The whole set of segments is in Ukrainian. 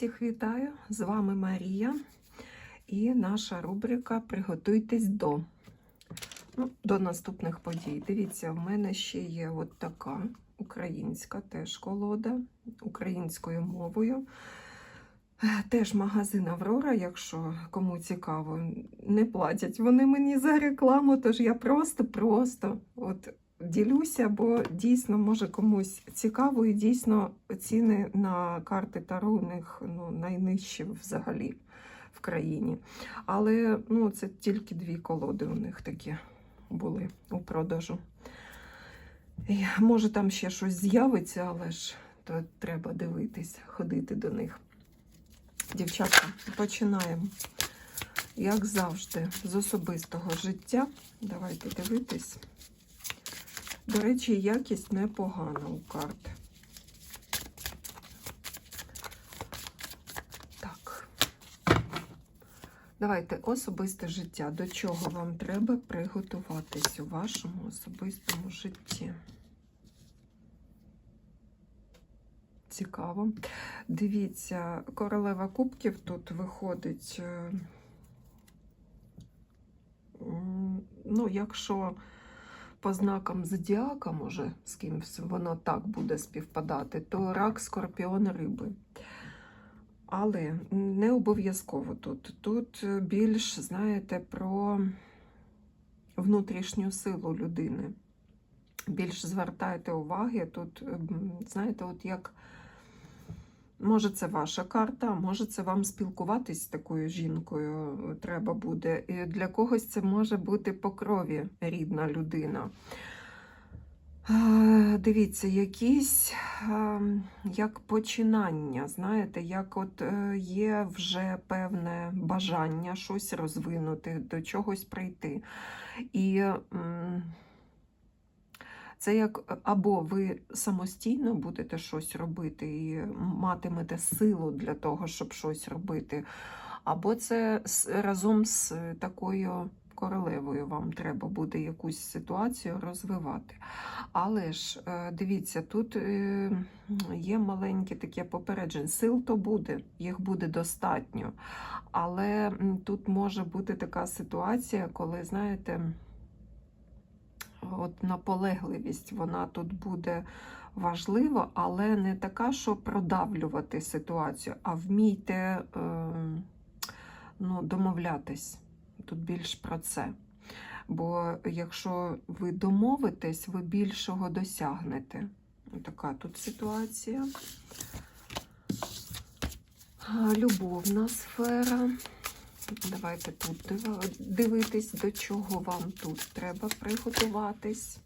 Всіх вітаю! З вами Марія і наша рубрика Приготуйтесь до. Ну, до наступних подій. Дивіться, в мене ще є от така українська теж колода українською мовою. Теж магазин Аврора, якщо кому цікаво, не платять вони мені за рекламу, тож я просто-просто ділюся, бо дійсно може комусь цікаво, і дійсно ціни на карти Таро у них ну, найнижчі взагалі в країні. Але ну, це тільки дві колоди у них такі були у продажу. І, може, там ще щось з'явиться, але ж то треба дивитись, ходити до них. Дівчатка, починаємо. Як завжди, з особистого життя. Давайте дивитись. До речі, якість непогана у карт. Так. Давайте особисте життя. До чого вам треба приготуватись у вашому особистому житті? Цікаво. Дивіться, королева кубків тут виходить. е, Ну, якщо по знакам зодіака, може, з кимось воно так буде співпадати, то рак, скорпіон, риби. Але не обов'язково тут. Тут більш, знаєте, про внутрішню силу людини. Більш звертайте уваги. Тут, знаєте, от як може це ваша карта, може це вам спілкуватись з такою жінкою треба буде. І для когось це може бути по крові рідна людина. Дивіться, якісь як починання, знаєте, як от е, є вже певне бажання щось розвинути, до чогось прийти. І це як або ви самостійно будете щось робити і матимете силу для того, щоб щось робити, або це разом з такою королевою вам треба буде якусь ситуацію розвивати. Але ж е, дивіться, тут е, є маленьке таке попередження. Сил то буде, їх буде достатньо. Але тут може бути така ситуація, коли, знаєте, от наполегливість, вона тут буде важлива, але не така, що продавлювати ситуацію, а вмійте е, ну, домовлятись. Тут більш про це. Бо якщо ви домовитесь, ви більшого досягнете. Така тут ситуація. Любовна сфера. Давайте тут дивитись, до чого вам тут треба приготуватись.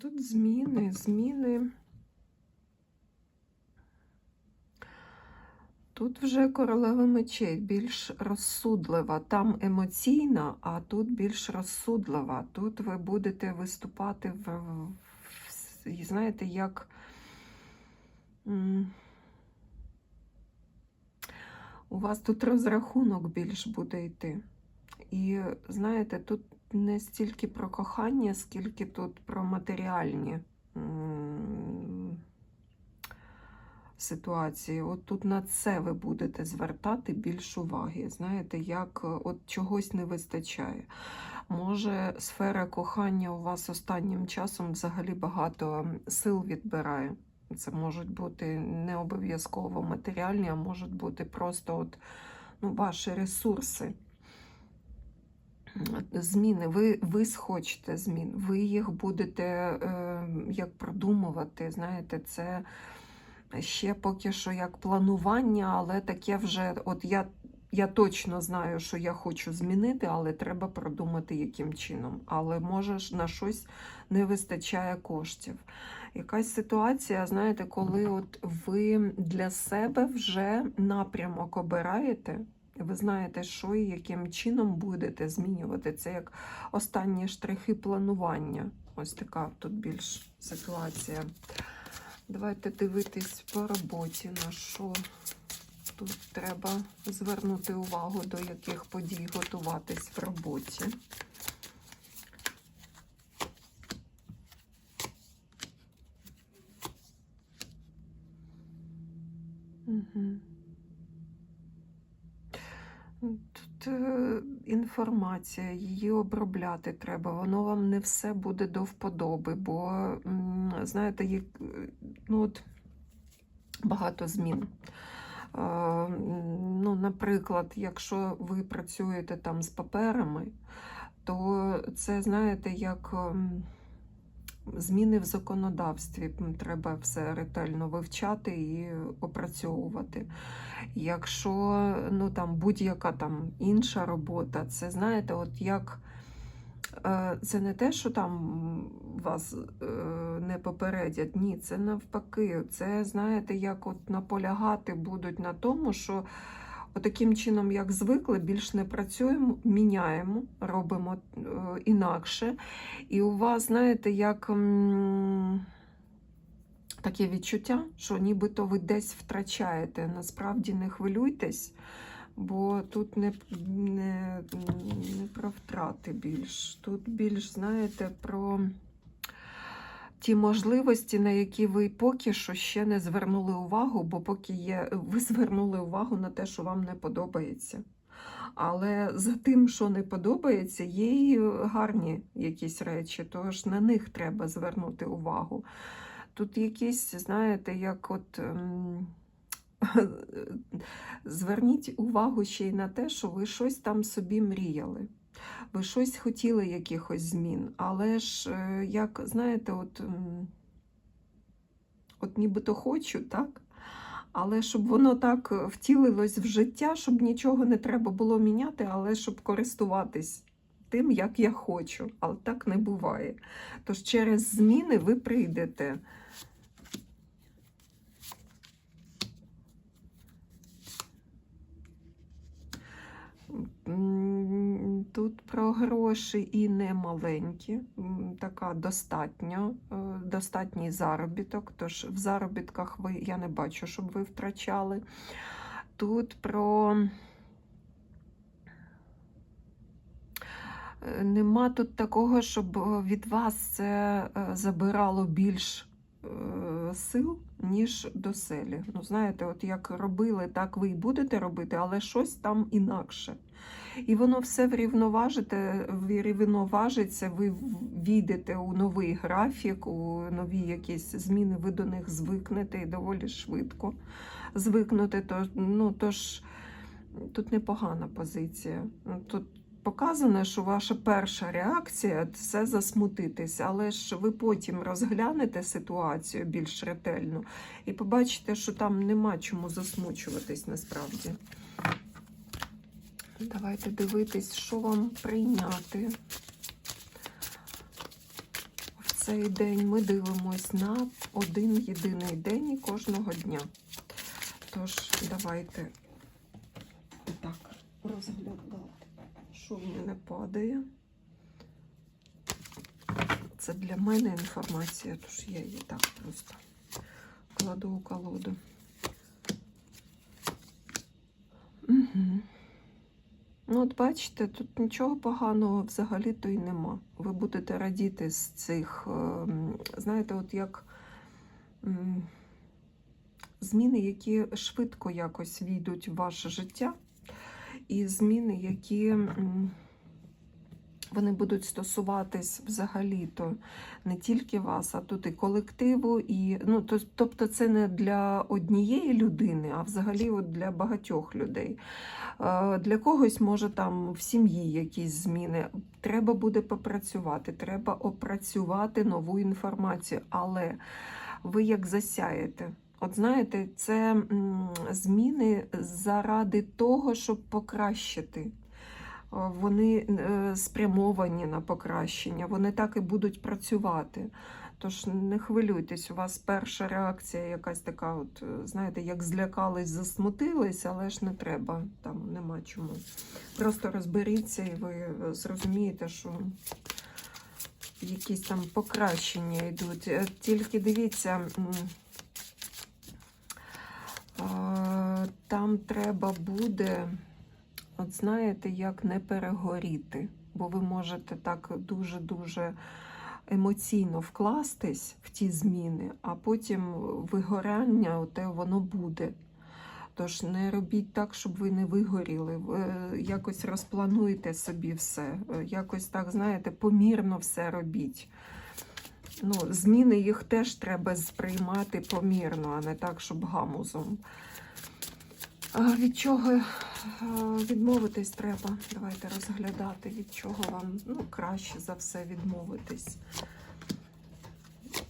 Тут зміни, зміни. Тут вже королева мечей більш розсудлива. Там емоційна, а тут більш розсудлива. Тут ви будете виступати в, в- знаєте, як. У вас тут розрахунок більш буде йти. І знаєте, тут не стільки про кохання, скільки тут про матеріальні ситуації. От тут на це ви будете звертати більш уваги. Знаєте, як е, от чогось не вистачає. Може, сфера кохання у вас останнім часом взагалі багато сил відбирає. Це можуть бути не обов'язково матеріальні, а можуть бути просто от, ну, ваші ресурси. Зміни, ви, ви схочете змін, ви їх будете е, як продумувати. Знаєте, це ще поки що як планування, але таке вже, от я, я точно знаю, що я хочу змінити, але треба продумати, яким чином. Але може ж на щось не вистачає коштів. Якась ситуація, знаєте, коли от ви для себе вже напрямок обираєте. Ви знаєте, що і яким чином будете змінювати. Це як останні штрихи планування. Ось така тут більш ситуація. Давайте дивитись по роботі, на що тут треба звернути увагу, до яких подій готуватись в роботі. Угу. Тут е, інформація, її обробляти треба. Воно вам не все буде до вподоби, бо, знаєте, е, ну от багато змін. Ну, наприклад, якщо ви працюєте там з паперами, то це, знаєте, як зміни в законодавстві. Треба все ретельно вивчати і опрацьовувати. Якщо ну, там, будь-яка там інша робота, це знаєте, от як е, це не те, що там вас е, не попередять. Ні, це навпаки. Це знаєте, як от наполягати будуть на тому, що Отаким чином, як звикли, більш не працюємо, міняємо, робимо е, інакше. І у вас, знаєте, як таке відчуття, що нібито ви десь втрачаєте. Насправді не хвилюйтесь, бо тут не, не, не про втрати більш. Тут більш, знаєте, про ті можливості, на які ви поки що ще не звернули увагу, бо поки є, ви звернули увагу на те, що вам не подобається. Але за тим, що не подобається, є і гарні якісь речі, тож на них треба звернути увагу. Тут якісь, знаєте, як от. ем, Зверніть увагу ще й на те, що ви щось там собі мріяли. Ви щось хотіли якихось змін, але ж, е, як знаєте, от, от нібито хочу, так? Але щоб воно так втілилось в життя, щоб нічого не треба було міняти, але щоб користуватись тим, як я хочу. Але так не буває. Тож через зміни ви прийдете. Тут про гроші і не маленькі, така достатньо, е, достатній заробіток. Тож в заробітках ви я не бачу, щоб ви втрачали. Тут про Е, нема тут такого, щоб від вас це е, забирало більш сил, ніж до селі. Ну, знаєте, от як робили, так ви і будете робити, але щось там інакше. І воно все врівноважиться, ви війдете у новий графік, у нові якісь зміни, ви до них звикнете і доволі швидко звикнути. То, ну, тож тут непогана позиція. Тут показано, що ваша перша реакція це засмутитись, але ж ви потім розглянете ситуацію більш ретельно і побачите, що там нема чому засмучуватись насправді. Давайте дивитись, що вам прийняти в цей день. Ми дивимось на один єдиний день і кожного дня. Тож, давайте так розглядати, що в мене падає. Це для мене інформація, тож я її так просто кладу у колоду. Угу. Ну, от бачите, тут нічого поганого взагалі-то й нема. Ви будете радіти з цих, ем, знаєте, от як зміни, які швидко якось війдуть в ваше життя, і зміни, які вони будуть стосуватись взагалі-то не тільки вас, а тут і колективу, і ну, то, тобто це не для однієї людини, а взагалі от для багатьох людей. Е, Для когось може там в сім'ї якісь зміни. Треба буде попрацювати, треба опрацювати нову інформацію, але ви як засяєте. От знаєте, це зміни заради того, щоб покращити. Е, Вони е, спрямовані на покращення, вони так і будуть працювати. Тож не хвилюйтесь, у вас перша реакція якась така, от, е, знаєте, як злякались, засмутились, але ж не треба, там нема чому. Просто розберіться і ви зрозумієте, що якісь там покращення йдуть. Тільки дивіться, там треба буде, от знаєте, як не перегоріти, бо ви можете так дуже-дуже емоційно вкластись в ті зміни, а потім вигорання оте воно буде. Тож не робіть так, щоб ви не вигоріли. Ви е, якось розплануйте собі все. Е, Якось так, знаєте, помірно все робіть. Ну, зміни їх теж треба сприймати помірно, а не так, щоб гамузом. Від чого е, відмовитись треба? Давайте розглядати, від чого вам ну, краще за все відмовитись.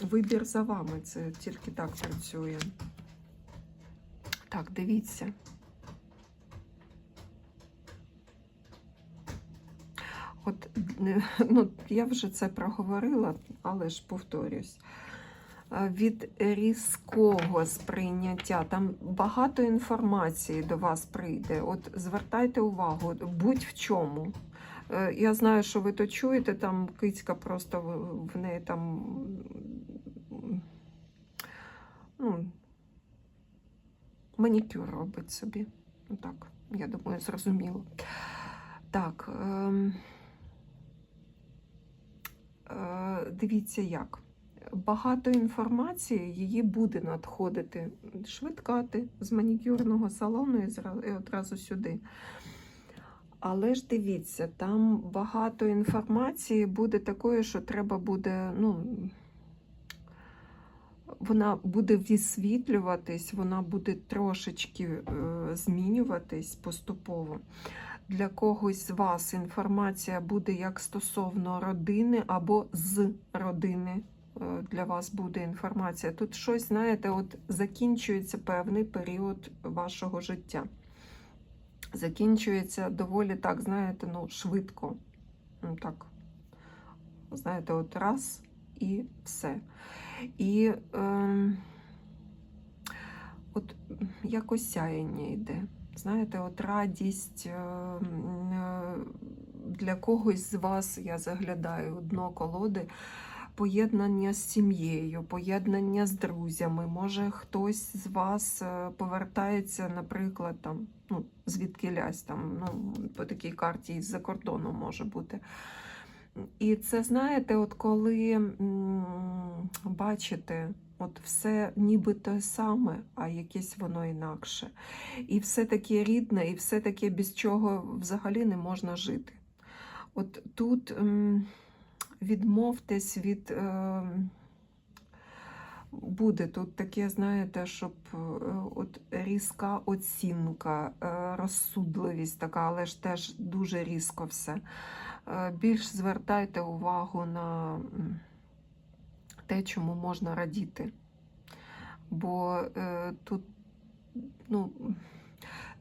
Вибір за вами, це тільки так працює. Так, дивіться. От, е, ну, я вже це проговорила, але ж повторюсь. Е, Від різкого сприйняття, там багато інформації до вас прийде. От звертайте увагу, будь в чому. Е, Я знаю, що ви то чуєте, там кицька просто в- неї там. Ну, манікюр робить собі. Ну так, я думаю, зрозуміло. Так. ем, е, Дивіться як. Багато інформації її буде надходити швидкати з манікюрного салону і одразу сюди. Але ж дивіться, там багато інформації буде такої, що треба буде, ну, вона буде висвітлюватись, вона буде трошечки е, змінюватись поступово. Для когось з вас інформація буде як стосовно родини або з родини. Е, Для вас буде інформація. Тут щось, знаєте, от закінчується певний період вашого життя. Закінчується доволі так, знаєте, ну, швидко. Ну, так, знаєте, от раз і все. І ем, от якось сяєння йде. Знаєте, от радість е, е, для когось з вас, я заглядаю дно колоди, поєднання з сім'єю, поєднання з друзями. Може, хтось з вас е, повертається, наприклад, там, ну, звідки лясь там, ну, по такій карті із-за кордону може бути. І це, знаєте, от коли м, бачите, от все ніби те саме, а якесь воно інакше. І все таке рідне, і все таке, без чого взагалі не можна жити. От тут м, відмовтесь від. Е, буде тут таке, знаєте, щоб е, от різка оцінка, е, розсудливість така, але ж теж дуже різко все. Більш звертайте увагу на те, чому можна радіти. Бо тут, ну,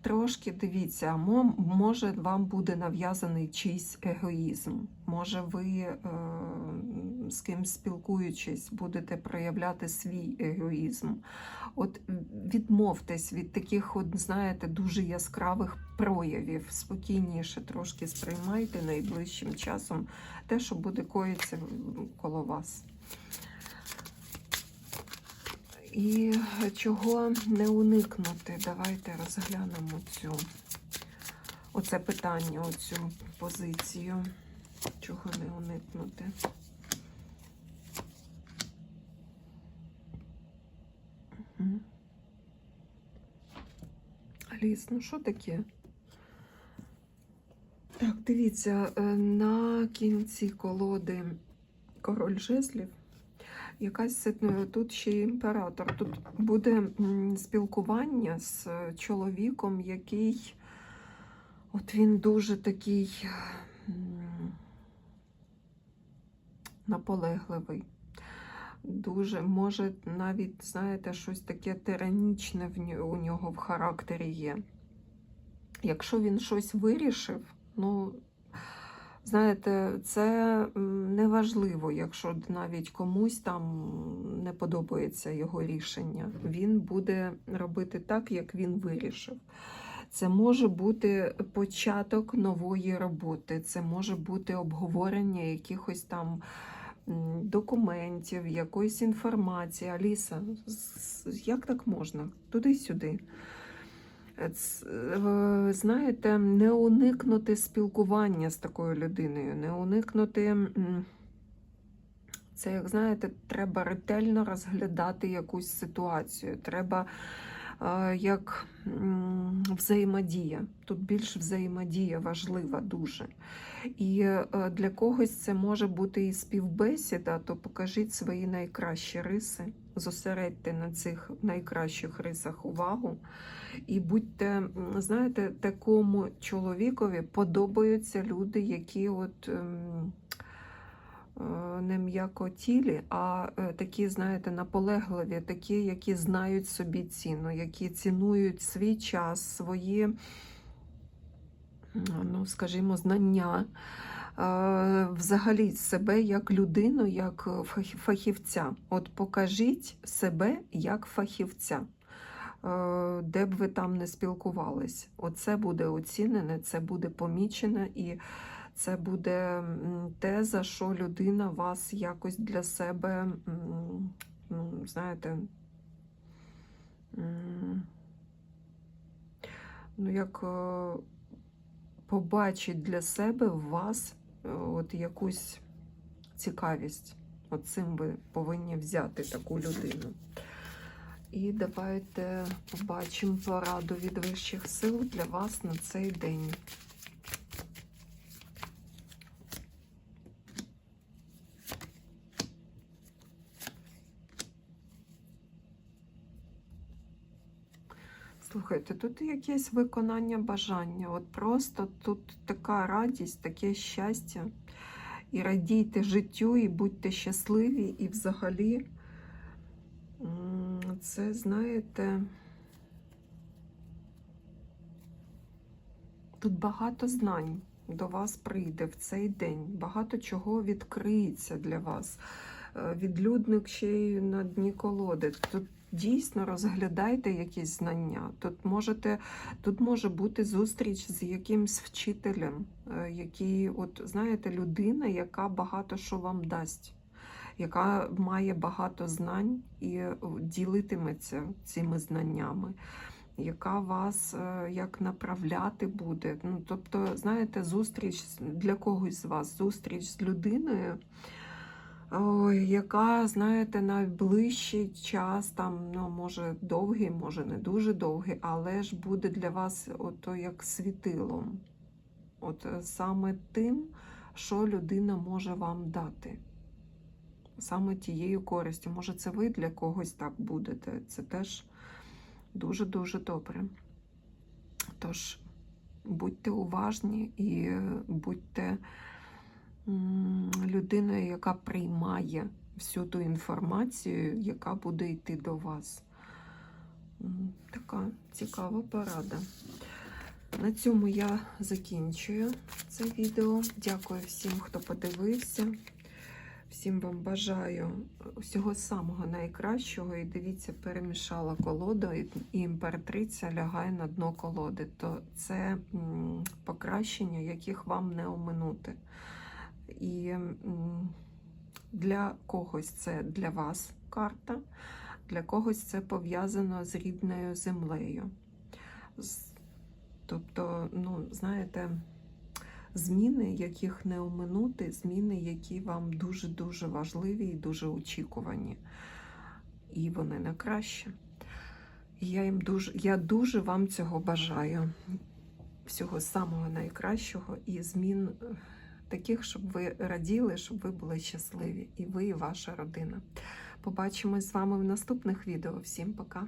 трошки дивіться, може вам буде нав'язаний чийсь егоїзм. Може, ви е, з ким спілкуючись, будете проявляти свій егоїзм. От відмовтесь від таких, от, знаєте, дуже яскравих проявів. Спокійніше трошки сприймайте найближчим часом те, що буде коїться коло вас. І чого не уникнути? Давайте розглянемо цю оце питання, оцю позицію. Чого не уникнути? Мгм. Аліс, ну що таке? Так, дивіться, е, на кінці колоди король жезлів. Якась сит- тут ще й імператор. Тут буде спілкування з е, чоловіком, який от він дуже такий наполегливий. Дуже може навіть, знаєте, щось таке тиранічне у нього в характері є. Якщо він щось вирішив, ну, знаєте, це неважливо, якщо навіть комусь там не подобається його рішення. Він буде робити так, як він вирішив. Це може бути початок нової роботи, це може бути обговорення якихось там документів, якоїсь інформації. Аліса, як так можна? Туди-сюди. Е, Знаєте, не уникнути спілкування з такою людиною, не уникнути. Це, як знаєте, треба ретельно розглядати якусь ситуацію. Треба е, як взаємодія. Тут більш взаємодія важлива дуже. І е, для когось це може бути і співбесіда, то покажіть свої найкращі риси, зосередьте на цих найкращих рисах увагу. І будьте, знаєте, такому чоловікові подобаються люди, які от. ем, е, Не м'якотілі, а е, такі, знаєте, наполегливі, такі, які знають собі ціну, які цінують свій час, свої, ну, скажімо, знання, взагалі себе як людину, як фахівця. От покажіть себе як фахівця. Е, Де б ви там не спілкувались, оце буде оцінене, це буде помічене, і це буде те, за що людина вас якось для себе, знаєте, ну, як е, побачить для себе вас е, от якусь цікавість. От цим ви повинні взяти таку людину. І давайте побачимо пораду від вищих сил для вас на цей день. Слухайте, тут якесь виконання бажання. От просто тут така радість, таке щастя. І радійте життю, і будьте щасливі, і взагалі. Це, знаєте, тут багато знань до вас прийде в цей день, багато чого відкриється для вас. Е, Відлюдник ще й на дні колоди. Тут дійсно розглядайте якісь знання. Тут можете, тут може бути зустріч з якимсь вчителем, е, який, от знаєте, людина, яка багато що вам дасть яка має багато знань і е, ділитиметься цими знаннями, яка вас е, як направляти буде. Ну, тобто, знаєте, зустріч для когось з вас, зустріч з людиною. Ой, яка, знаєте, найближчий час, там, ну, може, довгий, може, не дуже довгий, але ж буде для вас ото як світилом. От е, саме тим, що людина може вам дати саме тією користю. Може, це ви для когось так будете. Це теж дуже-дуже добре. Тож, будьте уважні і будьте м, людиною, яка приймає всю ту інформацію, яка буде йти до вас. Така цікава порада. На цьому я закінчую це відео. Дякую всім, хто подивився. Всім вам бажаю всього самого найкращого. І дивіться, перемішала колоду, і імператриця лягає на дно колоди. То це покращення, яких вам не оминути. І для когось це для вас карта, для когось це пов'язано з рідною землею. Тобто, ну, знаєте, зміни, яких не оминути, зміни, які вам дуже-дуже важливі і дуже очікувані. І вони на краще. Я, їм дуже, я дуже вам цього бажаю. Всього самого найкращого і змін таких, щоб ви раділи, щоб ви були щасливі. І ви, і ваша родина. Побачимось з вами в наступних відео. Всім пока!